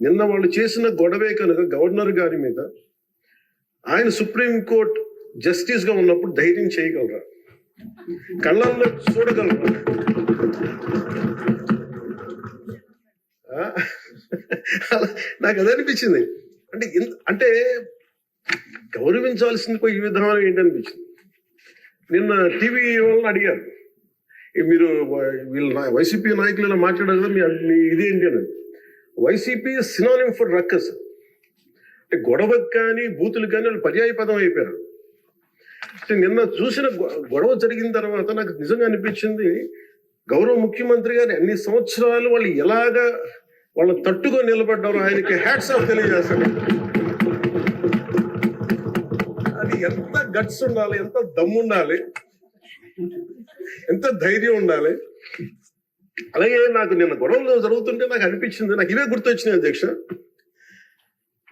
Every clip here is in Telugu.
నిన్న వాళ్ళు చేసిన గొడవే కనుక గవర్నర్ గారి మీద ఆయన సుప్రీంకోర్టు జస్టిస్గా ఉన్నప్పుడు ధైర్యం చేయగలరా? కళ్ళల్లో చూడగలరా? ఆ? నాకు అది అనిపించింది. అంటే అంటే గౌరవించాల్సింది పోయి ఈ విధానం ఏంటనిపించింది నిన్న టీవీ వాళ్ళని అడిగారు. మీరు వీళ్ళు వైసీపీ నాయకులు ఇలా మాట్లాడారు కదా మీ ఇది ఏంటి అని వైసీపీ సినానిమ్ ఫర్ రక్కస్ అంటే గొడవకు కానీ బూతులు కానీ వాళ్ళు పర్యాయ పదం అయిపోయారు. అంటే నిన్న చూసిన గొ- గొడవ జరిగిన తర్వాత నాకు నిజంగా అనిపించింది గౌరవ ముఖ్యమంత్రి గారు అన్ని సంవత్సరాలు వాళ్ళు ఎలాగా వాళ్ళని తట్టుకొని నిలబడ్డారు ఆయనకి హ్యాట్స్ ఆఫ్ తెలియజేస్తాను. అది ఎంత గట్స్ ఉండాలి ఎంత దమ్ము ఉండాలి ఎంత ధైర్యం ఉండాలి. అలాగే నాకు నిన్న గొడవలు జరుగుతుంటే నాకు అనిపించింది నాకు ఇవే గుర్తొచ్చినాయి అధ్యక్ష.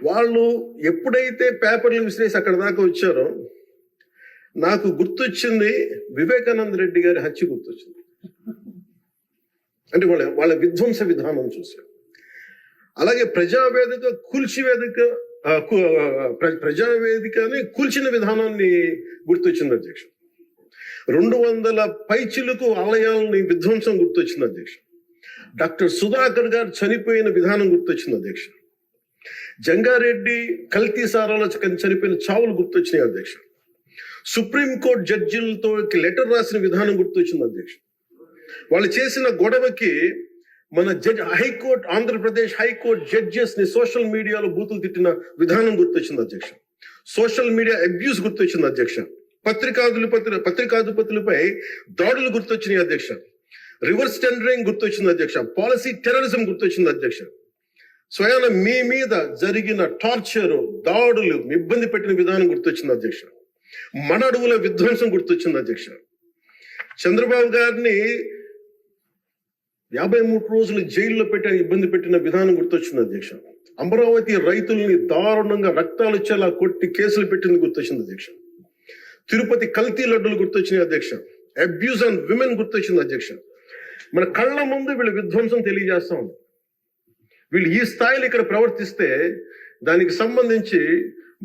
వాళ్ళు ఎప్పుడైతే పేపర్లు విసిరేసి అక్కడ దాకా వచ్చారో నాకు గుర్తొచ్చింది వివేకానంద రెడ్డి గారి హత్య గుర్తొచ్చింది. అంటే వాళ్ళ వాళ్ళ విధ్వంస విధానం చూశారు. అలాగే ప్రజావేదిక కూల్చివేదిక ప్రజావేదికని కూల్చిన విధానాన్ని గుర్తొచ్చింది అధ్యక్ష. రెండు వందల పైచిలకు ఆలయాలని విధ్వంసం గుర్తొచ్చింది అధ్యక్ష. డాక్టర్ సుధాకర్ గారు చనిపోయిన విధానం గుర్తొచ్చింది అధ్యక్ష. జంగారెడ్డి కల్తీ సారాలో చనిపోయిన చావులు గుర్తొచ్చినాయి అధ్యక్ష. సుప్రీంకోర్టు జడ్జిలతో లెటర్ రాసిన విధానం గుర్తొచ్చింది అధ్యక్ష. వాళ్ళు చేసిన గొడవకి మన judge high court Andhra Pradesh high court జడ్జెస్ని social మీడియాలో బూతులు తిట్టిన విధానం గుర్తొచ్చింది అధ్యక్ష. సోషల్ మీడియా అబ్యూస్ గుర్తొచ్చింది అధ్యక్ష. పత్రికాధిపతుల పత్రికాధిపతులపై దాడులు గుర్తొచ్చినాయి అధ్యక్ష. రివర్స్ టెండరింగ్ గుర్తొచ్చింది అధ్యక్ష. పాలసీ టెర్రరిజం గుర్తొచ్చింది అధ్యక్ష. స్వయాన మీ మీద జరిగిన టార్చర్ దాడులు ఇబ్బంది పెట్టిన విధానం గుర్తొచ్చింది అధ్యక్ష. మన అడవుల విధ్వంసం గుర్తొచ్చింది అధ్యక్ష. చంద్రబాబు గారిని యాభై మూడు రోజులు జైల్లో పెట్టి ఇబ్బంది పెట్టిన విధానం గుర్తొచ్చింది అధ్యక్ష. అమరావతి రైతుల్ని దారుణంగా రక్తాలు వచ్చేలా కొట్టి కేసులు పెట్టింది గుర్తొచ్చింది అధ్యక్ష. తిరుపతి కల్తీ లడ్డులు గుర్తొచ్చినాయి అధ్యక్ష. అబ్యూజ్ అండ్ విమెన్ గుర్తొచ్చింది అధ్యక్ష. మన కళ్ళ ముందు వీళ్ళ విధ్వంసం తెలియజేస్తా ఉంది. వీళ్ళు ఈ స్థాయిలో ఇక్కడ ప్రవర్తిస్తే దానికి సంబంధించి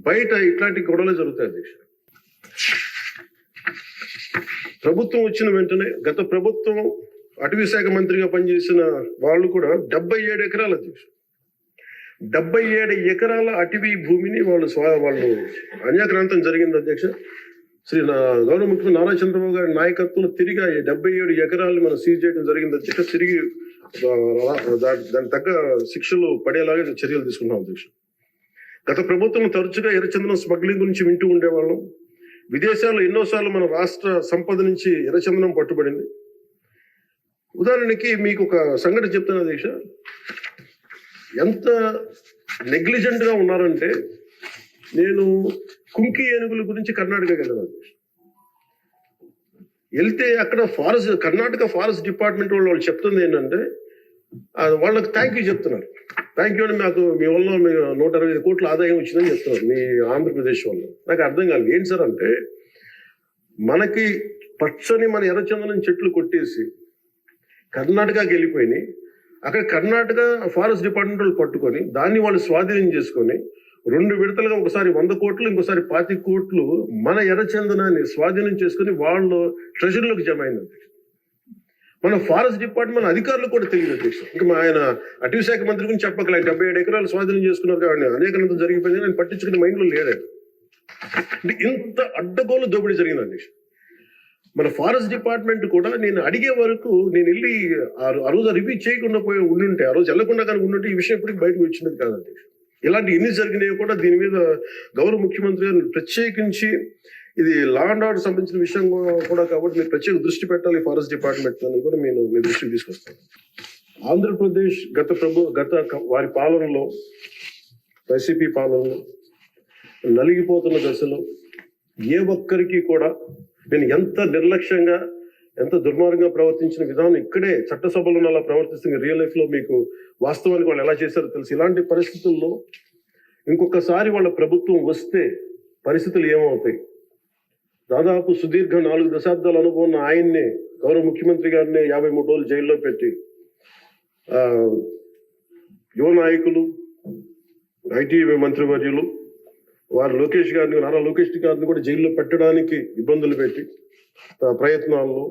బయట ఇట్లాంటి గొడవలు జరుగుతాయి అధ్యక్ష. ప్రభుత్వం వచ్చిన వెంటనే గత ప్రభుత్వం అటవీ శాఖ మంత్రిగా పనిచేసిన వాళ్ళు కూడా డెబ్బై ఏడు ఎకరాల అధ్యక్ష. డెబ్బై ఏడు ఎకరాల అటవీ భూమిని వాళ్ళు స్వా వాళ్ళు అన్యాక్రాంతం జరిగింది అధ్యక్ష. శ్రీ నా గౌరవ ముఖ్యమంత్రి నారా చంద్రబాబు గారి నాయకత్వంలో తిరిగి డెబ్బై ఏడు ఎకరాలు మనం సీజ్ చేయడం జరిగింది. అధ్యక్ష తిరిగి దాని దా- దానికి తగ్గ శిక్షలు పడేలాగా చర్యలు తీసుకున్నాం అధ్యక్ష. గత ప్రభుత్వం తరచుగా ఎర్రచందనం స్మగ్లింగ్ గురించి వింటూ ఉండేవాళ్ళం. విదేశాల్లో ఎన్నోసార్లు మన రాష్ట్ర సంపద నుంచి ఎర్రచందనం పట్టుబడింది. ఉదాహరణకి మీకు ఒక సంఘటన చెప్తాను దీక్ష ఎంత నెగ్లిజెంట్గా ఉన్నారంటే నేను కుంకి ఏనుగుల గురించి కర్ణాటక వెళ్ళాను వెళ్తే అక్కడ ఫారెస్ట్ కర్ణాటక ఫారెస్ట్ డిపార్ట్మెంట్ వాళ్ళు వాళ్ళు చెప్తుంది ఏంటంటే వాళ్ళకి థ్యాంక్ యూ చెప్తున్నారు. థ్యాంక్ యూ అని మాకు మీ వల్ల నూట అరవై ఐదు కోట్ల ఆదాయం వచ్చిందని చెప్తున్నారు మీ ఆంధ్రప్రదేశ్ వల్ల నాకు అర్థం కాలేదు. ఏంటి సార్ అంటే మనకి పచ్చని మన ఎర్రచందనం చెట్లు కొట్టేసి కర్ణాటకకి వెళ్ళిపోయినాయి. అక్కడ కర్ణాటక ఫారెస్ట్ డిపార్ట్మెంట్ వాళ్ళు పట్టుకొని దాన్ని వాళ్ళు స్వాధీనం చేసుకొని రెండు విడతలుగా ఒకసారి వంద కోట్లు ఇంకోసారి పాతి కోట్లు మన ఎర్రచందనాన్ని స్వాధీనం చేసుకుని వాళ్ళు ట్రెజరీలోకి జమ అయింది మన ఫారెస్ట్ డిపార్ట్మెంట్ అధికారులు కూడా తెలియదు అధ్యక్ష ఇంకా ఆయన అటవీ శాఖ మంత్రి గురించి చెప్పకలే డెబ్బై ఏడు ఎకరాలు స్వాధీనం చేసుకున్నారు కాబట్టి అనేక జరిగిపోయింది. నేను పట్టించుకునే మైండ్లో లేడు అంటే ఇంత అడ్డగోలు దోపిడీ జరిగింది అధ్యక్ష మన ఫారెస్ట్ డిపార్ట్మెంట్ కూడా నేను అడిగే వరకు నేను వెళ్ళి ఆ రోజు రివ్యూ చేయకుండా పోయి ఉండుంటే ఆ రోజు వెళ్ళకుండా కానీ ఉండుంటే ఈ విషయం ఇప్పటికి బయటకు వచ్చినది కాదండి ఇలాంటి ఎన్ని జరిగినాయో కూడా దీని మీద గౌరవ ముఖ్యమంత్రి గారిని ప్రత్యేకించి ఇది లా అండ్ ఆర్డర్ సంబంధించిన విషయం కూడా కాబట్టి మీరు ప్రత్యేక దృష్టి పెట్టాలి ఫారెస్ట్ డిపార్ట్మెంట్ అని కూడా నేను మీ దృష్టికి తీసుకొస్తాను. ఆంధ్రప్రదేశ్ గత ప్రభు గత వారి పాలనలో వైసీపీ పాలనలో నలిగిపోతున్న దశలో ఏ ఒక్కరికి కూడా నేను ఎంత నిర్లక్ష్యంగా ఎంత దుర్మార్గంగా ప్రవర్తించిన విధానం ఇక్కడే చట్టసభలో అలా ప్రవర్తిస్తుంది. రియల్ లైఫ్లో మీకు వాస్తవానికి వాళ్ళు ఎలా చేశారో తెలుసు. ఇలాంటి పరిస్థితుల్లో ఇంకొకసారి వాళ్ళ ప్రభుత్వం వస్తే పరిస్థితులు ఏమవుతాయి? దాదాపు సుదీర్ఘ నాలుగు దశాబ్దాల అనుభవం ఆయన్ని ఆయన్నే గౌరవ ముఖ్యమంత్రి గారిని యాభై మూడు రోజులు జైల్లో పెట్టి యువ నాయకులు ఐటీ మంత్రివర్యులు వారు లోకేష్ గారిని నారా లోకేష్ గారిని కూడా జైల్లో పెట్టడానికి ఇబ్బందులు పెట్టి ప్రయత్నాల్లో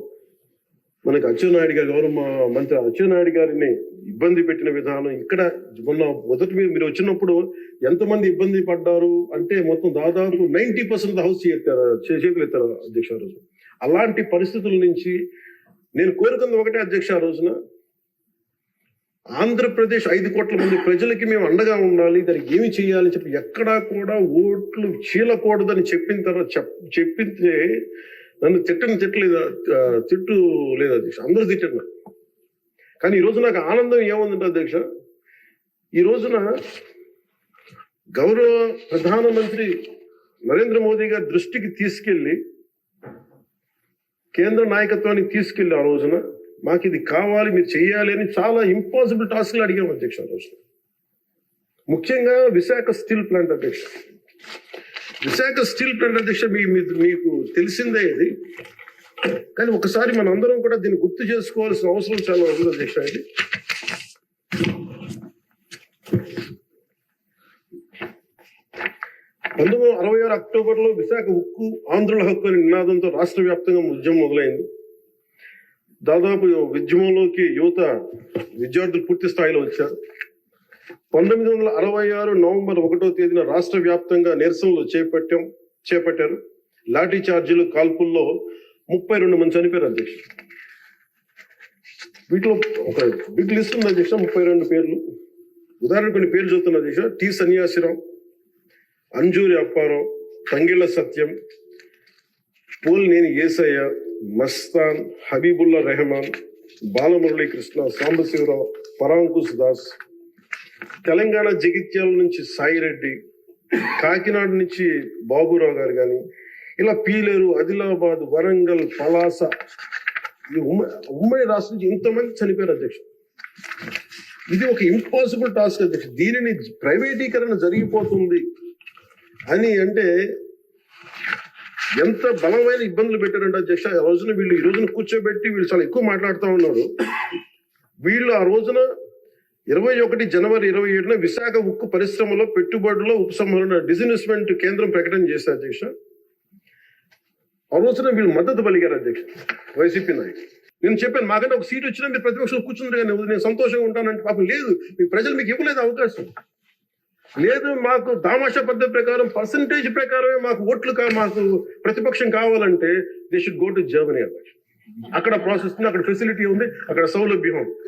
మనకి అచ్చెన్నాయుడు గారి గౌరవ మంత్రి మంత్రి అచ్చెన్నాయుడు గారిని ఇబ్బంది పెట్టిన విధానం ఇక్కడ మొన్న మొదటి మీరు మీరు వచ్చినప్పుడు ఎంతమంది ఇబ్బంది పడ్డారు అంటే మొత్తం దాదాపు నైంటీ పర్సెంట్ హౌస్ ఎత్తారు చేతులు ఎత్తారు అధ్యక్ష రోజు అలాంటి పరిస్థితుల నుంచి నేను కోరుకుంది ఒకటే అధ్యక్ష రోజున ఆంధ్రప్రదేశ్ ఐదు కోట్ల మంది ప్రజలకి మేము అండగా ఉండాలి దానికి ఏమి చేయాలని చెప్పి ఎక్కడా కూడా ఓట్లు చీలకూడదని చెప్పిన తర్వాత చెప్ చెప్పితే నన్ను తిట్టని తిట్టలేదు? తిట్టు లేదు అధ్యక్ష. అందరూ తిట్టారు నాకు. కానీ ఈ నాకు ఆనందం ఏముందంటే అధ్యక్ష ఈ రోజున గౌరవ ప్రధానమంత్రి నరేంద్ర మోదీ గారి దృష్టికి తీసుకెళ్ళి కేంద్ర నాయకత్వానికి తీసుకెళ్ళి ఆ రోజున మాకు ఇది కావాలి మీరు చేయాలి అని చాలా ఇంపాసిబుల్ టాస్క్లు అడిగాం అధ్యక్ష ఆ రోజున. ముఖ్యంగా విశాఖ స్టీల్ ప్లాంట్ అధ్యక్ష. విశాఖ స్టీల్ ప్లాంట్ అధ్యక్ష మీ మీకు తెలిసిందే ఇది. కానీ ఒకసారి మన అందరం కూడా దీన్ని గుర్తు చేసుకోవాల్సిన అవసరం చాలా ఉంది అధ్యక్ష ఇది. పంతొమ్మిది వందల అరవై ఆరు అక్టోబర్లో విశాఖ ఉక్కు ఆంధ్రుల హక్కు అనే నినాదంతో రాష్ట్ర వ్యాప్తంగా ఉద్యమం మొదలైంది. దాదాపు ఉద్యమంలోకి యువత విద్యార్థులు పూర్తి స్థాయిలో వచ్చారు. పంతొమ్మిది వందల అరవై ఆరు నవంబర్ ఒకటో తేదీన రాష్ట్ర వ్యాప్తంగా నిరసనలు చేపట్టాం చేపట్టారు. లాఠీ చార్జీలు కాల్పుల్లో ముప్పై రెండు మంది చనిపోయారు అధ్యక్ష వీటిలో ఒక బిగ్ లిస్ట్ ఉంది అధ్యక్ష ముప్పై రెండు పేర్లు. ఉదాహరణ కొన్ని పేర్లు చూస్తున్నా అధ్యక్ష. టి సన్యాసిరావు అంజూరి అప్పారావు తంగిళ్ళ సత్యం పోల్నేని ఏసయ్య మస్తాన్ హబీబుల్లా రెహమాన్ బాలమురళీకృష్ణ సాంబశివరావు పరాంకుశ్ దాస్ తెలంగాణ జగిత్యాల నుంచి సాయిరెడ్డి కాకినాడ నుంచి బాబురావు గారు కానీ ఇలా పీలేరు ఆదిలాబాద్ వరంగల్ పలాస ఈ ఉమ్మడి రాష్ట్రం నుంచి ఇంతమంది చనిపోయారు అధ్యక్షుడు. ఇది ఒక ఇంపాసిబుల్ టాస్క్ అధ్యక్షుడు. దీనిని ప్రైవేటీకరణ జరిగిపోతుంది అని అంటే ఎంత బలమైన ఇబ్బందులు పెట్టారంటే అధ్యక్ష ఆ రోజున వీళ్ళు ఈ రోజున కూర్చోబెట్టి వీళ్ళు చాలా ఎక్కువ మాట్లాడుతూ ఉన్నారు. వీళ్ళు ఆ రోజున ఇరవై ఒకటి జనవరి ఇరవై ఏడున విశాఖ ఉక్కు పరిశ్రమలో పెట్టుబడుల ఉపసంహరణ డిజిన్వెస్ట్మెంట్ కేంద్రం ప్రకటన చేశారు అధ్యక్ష. ఆ రోజున వీళ్ళు మద్దతు పలికారు అధ్యక్ష వైసీపీ నాయకులు. నేను చెప్పాను మాకంటే ఒక సీట్ వచ్చినా మీరు ప్రతిపక్షం కూర్చుంటారు కానీ నేను సంతోషంగా ఉంటానంటే పాపం లేదు. మీ ప్రజలు మీకు ఇవ్వలేదు అవకాశం. లేదు మాకు దామాషా పద్ధతి ప్రకారం పర్సంటేజ్ ప్రకారమే మాకు ఓట్లు కా మాకు ప్రతిపక్షం కావాలంటే they should go to Germany అధ్యక్ష. అక్కడ ప్రాసెస్ ఉంది అక్కడ ఫెసిలిటీ ఉంది అక్కడ సౌలభ్యం ఉంది.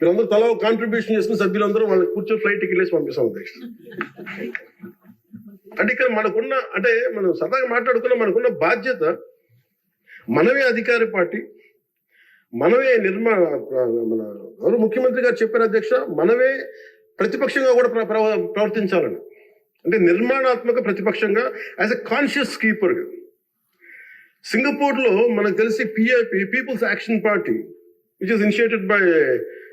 మీరందరూ తలా కాంట్రిబ్యూషన్ చేసుకుని సభ్యులందరూ వాళ్ళ కూర్చొని ఫ్లైట్ టికెట్ పంపిస్తాం నెక్స్ట్ అంటే ఇక్కడ మనకున్న అంటే మనం సరదాగా మాట్లాడుకున్న మనకున్న బాధ్యత మనమే అధికార పార్టీ మనమే నిర్మా మన గౌరవ ముఖ్యమంత్రి గారు చెప్పారు అధ్యక్ష మనమే ప్రతిపక్షంగా కూడా ప్ర- ప్రవర్తించాలని. అంటే నిర్మాణాత్మక ప్రతిపక్షంగా యాజ్ ఎ కాన్షియస్ కీపర్ సింగపూర్లో మనకు తెలిసి PIP people's action party which is initiated by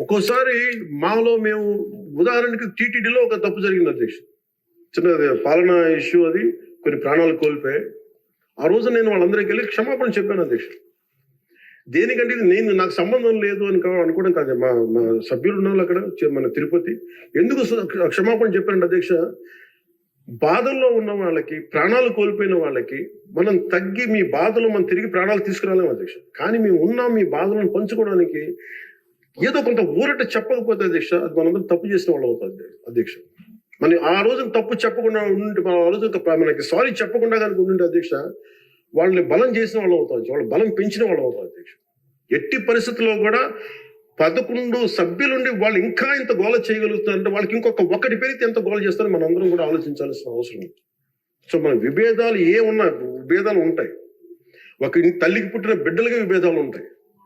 ఒక్కోసారి మాలో మేము ఉదాహరణకి టీటీడీలో ఒక తప్పు జరిగింది అధ్యక్ష. చిన్న పాలనా ఇష్యూ అది కొన్ని ప్రాణాలు కోల్పోయాయి. ఆ రోజు నేను వాళ్ళందరికీ వెళ్ళి క్షమాపణ చెప్పాను అధ్యక్ష. దేనికంటే ఇది నేను నాకు సంబంధం లేదు అని అనుకోవడం కాదు. మా మా సభ్యులు ఉన్నారు అక్కడ మన తిరుపతి. ఎందుకు క్షమాపణ చెప్పానండి అధ్యక్ష? బాధల్లో ఉన్న వాళ్ళకి ప్రాణాలు కోల్పోయిన వాళ్ళకి మనం తగ్గి మీ బాధలు మనం తిరిగి ప్రాణాలు తీసుకురాలేము అధ్యక్ష. కానీ మేము ఉన్నాం మీ బాధలను పంచుకోవడానికి ఏదో కొంత ఊరట చెప్పకపోతే అధ్యక్ష అది మనందరం తప్పు చేసిన వాళ్ళు అవుతుంది అధ్యక్ష. మన ఆ రోజున తప్పు చెప్పకుండా ఉండి ఆ రోజు మనకి సారీ చెప్పకుండా కనుక ఉండి అధ్యక్ష వాళ్ళని బలం చేసిన వాళ్ళు అవుతాం వాళ్ళు బలం పెంచిన వాళ్ళు అవుతాం అధ్యక్ష. ఎట్టి పరిస్థితుల్లో కూడా పదకొండు సభ్యులుండి వాళ్ళు ఇంకా ఇంత గోల చేయగలుగుతారంటే వాళ్ళకి ఇంకొక ఒకటి పెరిగితే ఎంత గోల చేస్తారో మనందరం కూడా ఆలోచించాల్సిన అవసరం ఉంది. సో మన విభేదాలు ఏ ఉన్నా విభేదాలు ఉంటాయి. ఒక తల్లికి పుట్టిన బిడ్డలకి విభేదాలు ఉంటాయి.